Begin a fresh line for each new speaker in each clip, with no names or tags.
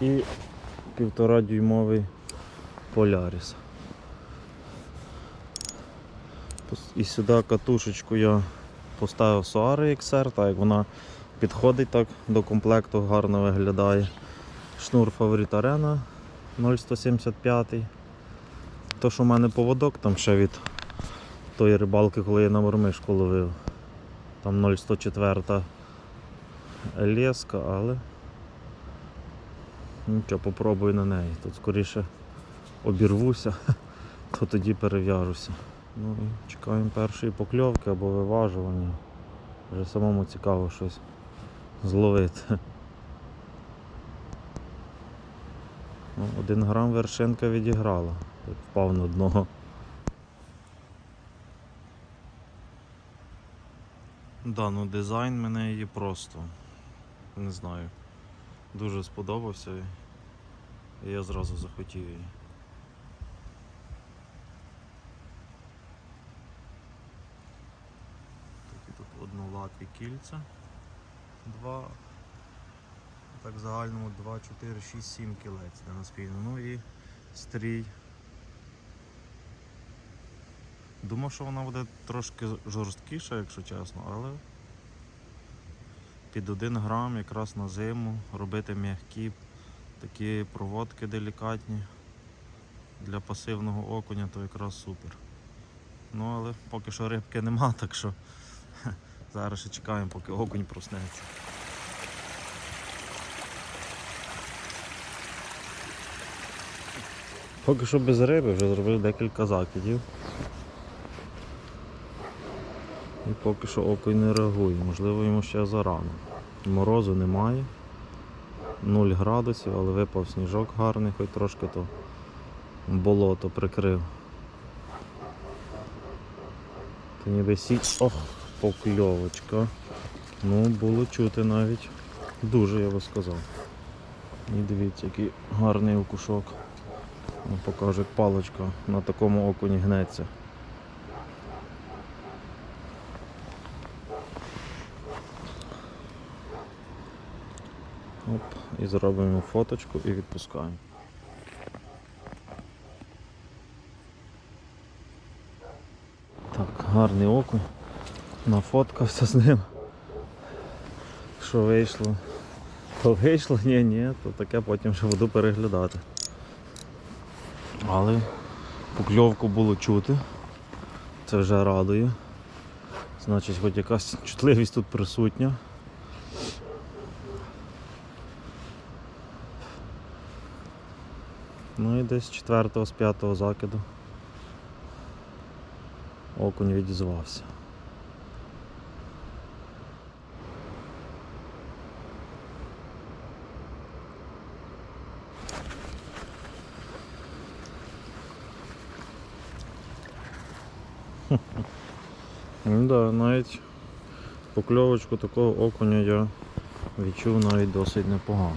І півтора дюймовий Поляріс. І сюди катушечку я поставив Soare XR, так як вона підходить так до комплекту, гарно виглядає. Шнур Favorite Arena 0,175. То, що в мене поводок там ще від тої рибалки, коли я на мормишку ловив. Там 0,104 леска, але нічого, попробую на неї. Тут скоріше обірвуся, то тоді перев'яжуся. Ну чекаємо першої покльовки або виважування. Вже самому цікаво щось зловити. Ну, один грам вершинка відіграла. Так впав на дно. Да, ну дизайн мене її просто не знаю. Дуже сподобався і я зразу захотів її. Такі тут однолапі кільця. Два. Так в загальному 2, 4, 6, 7 кілець де на спільну. Ну і стрій. Думав, що вона буде трошки жорсткіша, якщо чесно, але під 1 грам якраз на зиму робити м'які такі проводки делікатні для пасивного окуня, то якраз супер. Ну але поки що рибки нема, так що зараз ще чекаємо, поки окунь проснеться. Поки що без риби вже зробив декілька закидів. І поки що окунь не реагує, можливо йому ще зарано. Морозу немає. 0 градусів, але випав сніжок гарний, хоч трошки то болото прикрив. То ніби сі... Ох, покльовочка. Ну, було чути навіть. Дуже я би сказав. І дивіться, який гарний окушок. Ну, покажу, як паличка на такому окуні гнеться. Оп, і зробимо фоточку і відпускаємо. Так, гарний окунь. Нафоткався з ним. Що вийшло? То вийшло, ні, ні, то таке потім ще буду переглядати. Але покльовку було чути. Це вже радує. Значить, хоч якась чутливість тут присутня. Ну і десь четвертого, з п'ятого закиду окунь відізвався. Ну да, навіть покльовочку такого окуня я відчув навіть досить непогано.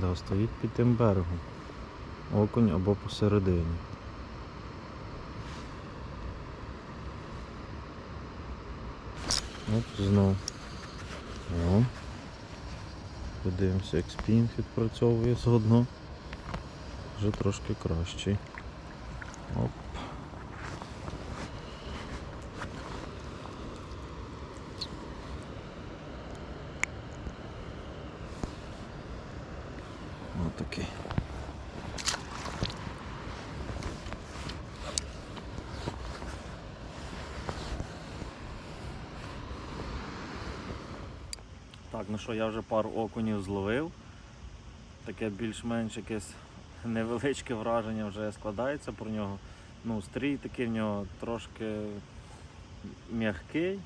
Да, стоїть під тим берегом. Окунь або посередині. Оп, знов. О. Подивимося, як спінг відпрацьовує згодно. Вже трошки кращий. Оп. Отакий. Так, ну що, я вже пару окунів зловив. Таке більш-менш якесь невеличке враження вже складається про нього. Ну, стрій такий в нього трошки м'який,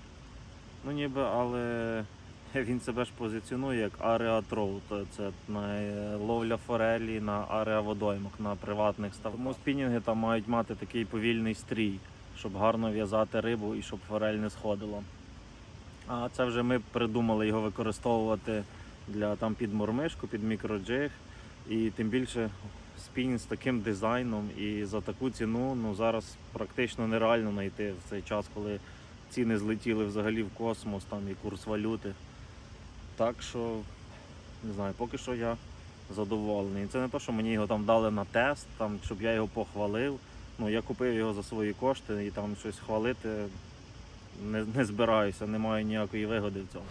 ну ніби, але він себе ж позиціонує як ареатроу. То Це на ловля форелі на ареаводоймах, на приватних ставках. Тому спінінги там мають мати такий повільний стрій, щоб гарно в'язати рибу і щоб форель не сходила. А це вже ми придумали його використовувати для там під мормишку, під мікроджиг І тим більше спінінг з таким дизайном і за таку ціну ну, зараз практично нереально знайти в цей час, коли ціни злетіли взагалі в космос, там і курс валюти. Так що, не знаю, поки що я задоволений. І це не те, що мені його там дали на тест, там, щоб я його похвалив. Ну, я купив його за свої кошти і там щось хвалити не, не збираюся, не маю ніякої вигоди в цьому.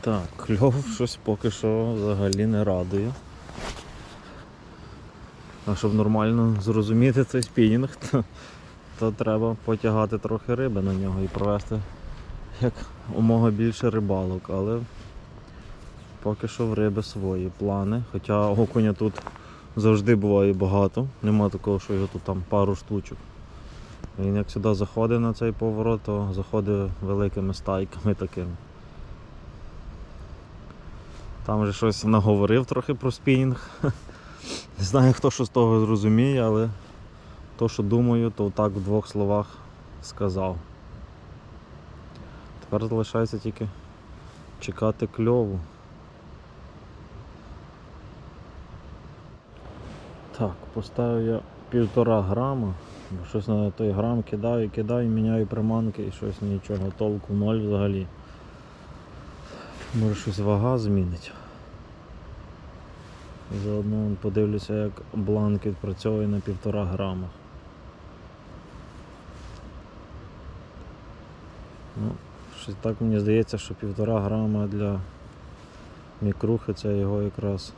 Так, кльов щось поки що взагалі не радує. А щоб нормально зрозуміти цей спінінг, то, то треба потягати трохи риби на нього і провести як умога більше рибалок, але поки що в риби свої плани. Хоча окуня тут завжди буває багато, нема такого, що його тут там пару штучок. Він як сюди заходить на цей поворот, то заходить великими стайками такими. Там вже щось наговорив трохи про спінінг. Не знаю, хто що з того зрозуміє, але то, що думаю, то так в двох словах сказав. Тепер залишається тільки чекати кльову. Так, поставив я півтора грама. бо Щось на той грам кидаю, кидаю, міняю приманки і щось нічого, толку ноль взагалі. Може щось вага змінить. Заодно подивлюся, як бланк відпрацьовує на півтора грама. Ну, щось так мені здається, що півтора грама для мікрухи це його якраз.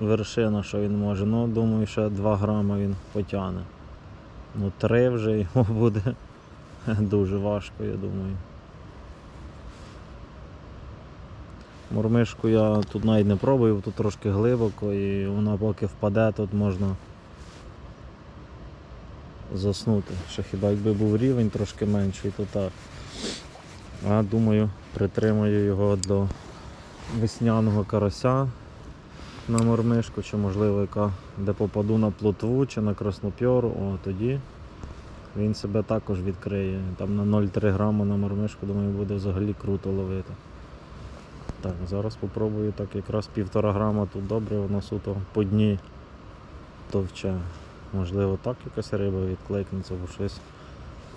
Вершина, що він може. Ну, думаю, ще 2 грама він потягне. Ну, 3 вже йому буде дуже важко, я думаю. Мормишку я тут навіть не пробую, тут трошки глибоко і вона поки впаде, тут можна заснути. Ще хіба якби був рівень трошки менший, то так. А думаю, притримаю його до весняного карася на мормишку, чи можливо яка, де попаду на плотву чи на краснопьору, о, тоді він себе також відкриє. Там на 0,3 грама на мормишку, думаю, буде взагалі круто ловити. Так, зараз спробую так якраз півтора грама тут добре, воно суто по дні товче. Можливо так якась риба відкликнеться, бо щось.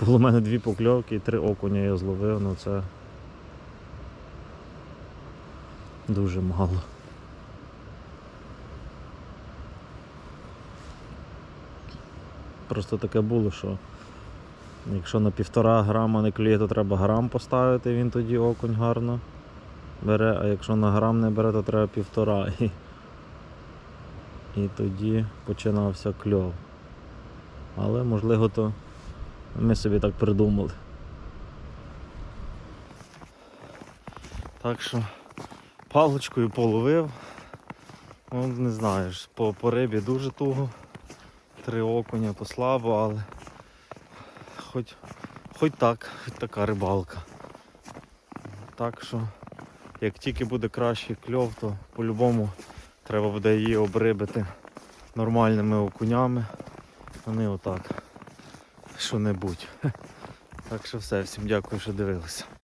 Було в мене дві покльовки і три окуня я зловив, ну це дуже мало. Просто таке було, що якщо на півтора грама не клює, то треба грам поставити, він тоді окунь гарно бере, а якщо на грам не бере, то треба півтора. І, і тоді починався кльов. Але можливо то ми собі так придумали. Так що паличкою половив. Ну, не знаю, по, по рибі дуже туго. Три окуня то слабо, але хоч, хоч так, хоч така рибалка. Так що як тільки буде кращий кльов, то по-любому треба буде її обрибити нормальними окунями. Вони отак. Що-небудь. Так що все, всім дякую, що дивилися.